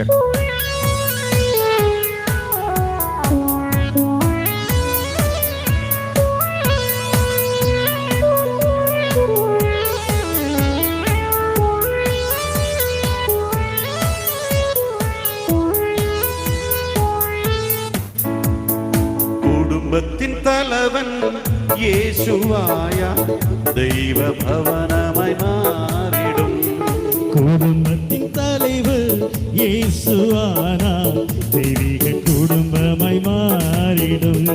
சட் குடும்பத்தின் தலைவன் இயேசுவாயா தெய்வ பவனமாய் மாறிடும். தலைவர் இயேசுவானா தெய்வீக குடும்பமாய் மாறிடும்.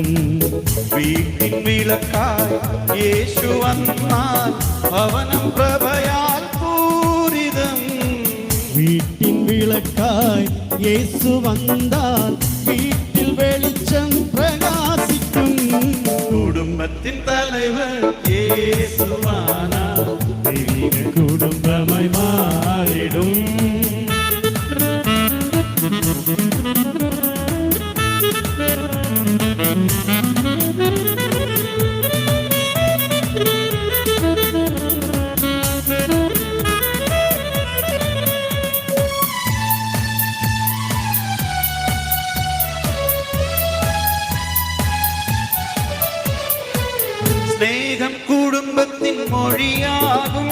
வீட்டின் விளக்காய் இயேசு வந்தான் பவனம் பிரபையால் பூரிதம். வீட்டின் விளக்காய் இயேசு வந்தால் வீட்டில் வெளிச்சம் பிரகாசிக்கும். குடும்பத்தின் தலைவர் இயேசுவானா? தெய்வீக குடும்பமாய் സ്നേഹം കുടുംബത്തിൻ മൊഴിയാകും.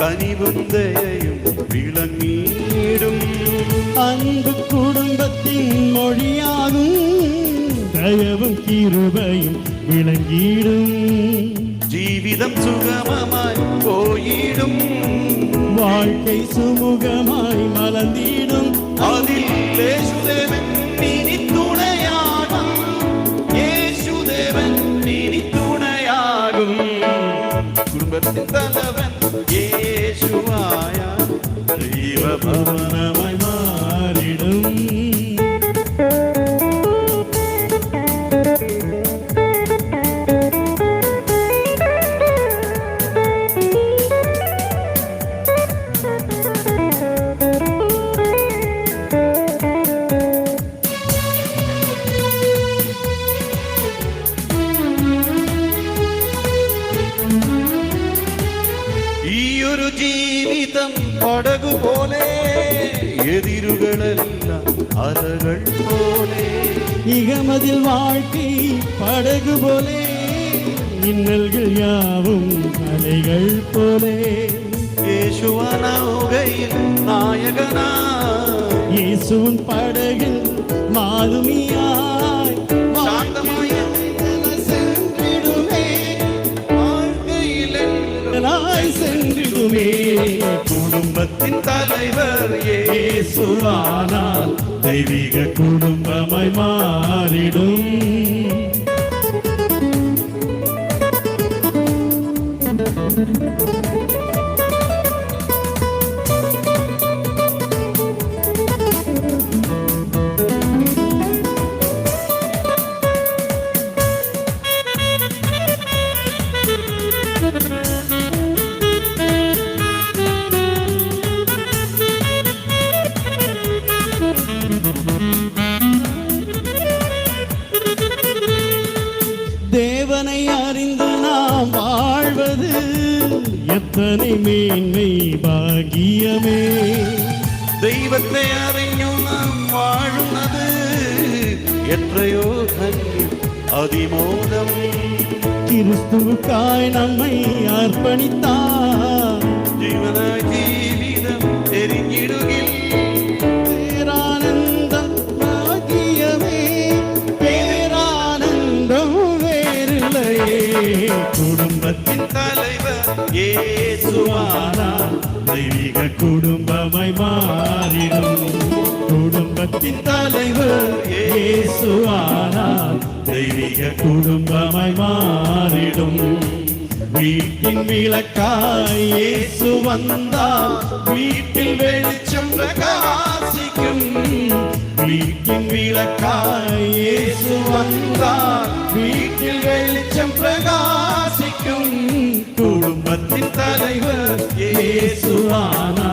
കനിവും ദയയും വിളങ്ങിയിടും അൻപ് കുടുംബത്തിൻ മൊഴിയാകും. ദയവും കിരുപയും വിളങ്ങിയിടും ജീവിതം സുഗമമായി പോയിടും. വാഴ്ക്കൈ സുമുഖമായി മലർന്നിടും. അതിൽ ദേശദേവൻ തലവൻ യേശുവായ ദൈവഭവനമ? ഈയൊരു ജീവിതം പടകുപോലെ എതിരുകളെല്ലാം അലകൾ പോലെ. ഇകമതിൽ വാഴ്ക്കை പടകുപോലെ മിന്നൽകൾ യാവും കലകൾ പോലെ. യേശുവനൗകയിൽ നായകനാ. യേശുവൻ പടകിൽ മാലുമിയായി குடும்பமே குடும்பத்தின் தலைவர் ஏசுவானால் தெய்வீக குடும்பமாய் மாறிடும் வாழ்வது எத்தனை மேன்மை பாக்கியமே ദൈവത്തെ അറിഞ്ഞു നാം വാഴുന്നത് എത്രയോ ധന്യം അതിമോദം கிறிஸ்துவுக்காய் நம்மை அர்ப்பணித்தார் ജീവന ജീവിതം എരിഞ്ഞിടുകിൽ பேரானந்தம் பாக்கியமே பேரானந்தம் வேறில்லையே குடும்பத்தின் இயேசுவானா தெய்வீக குடும்பமாய் மாறிடும். குடும்பத்தின் தலைவர் இயேசுவானா தெய்வீக குடும்பமாய் மாறிடும். வீட்டின் விளக்காய் இயேசு வந்தா வீட்டில் வெளிச்சம் பிரகாசிக்கும். வீட்டின் விளக்காய் இயேசு வந்தா வீட்டில் வெளிச்சம் பிரகாசிக்கும் தலைவர் இயேசுவானா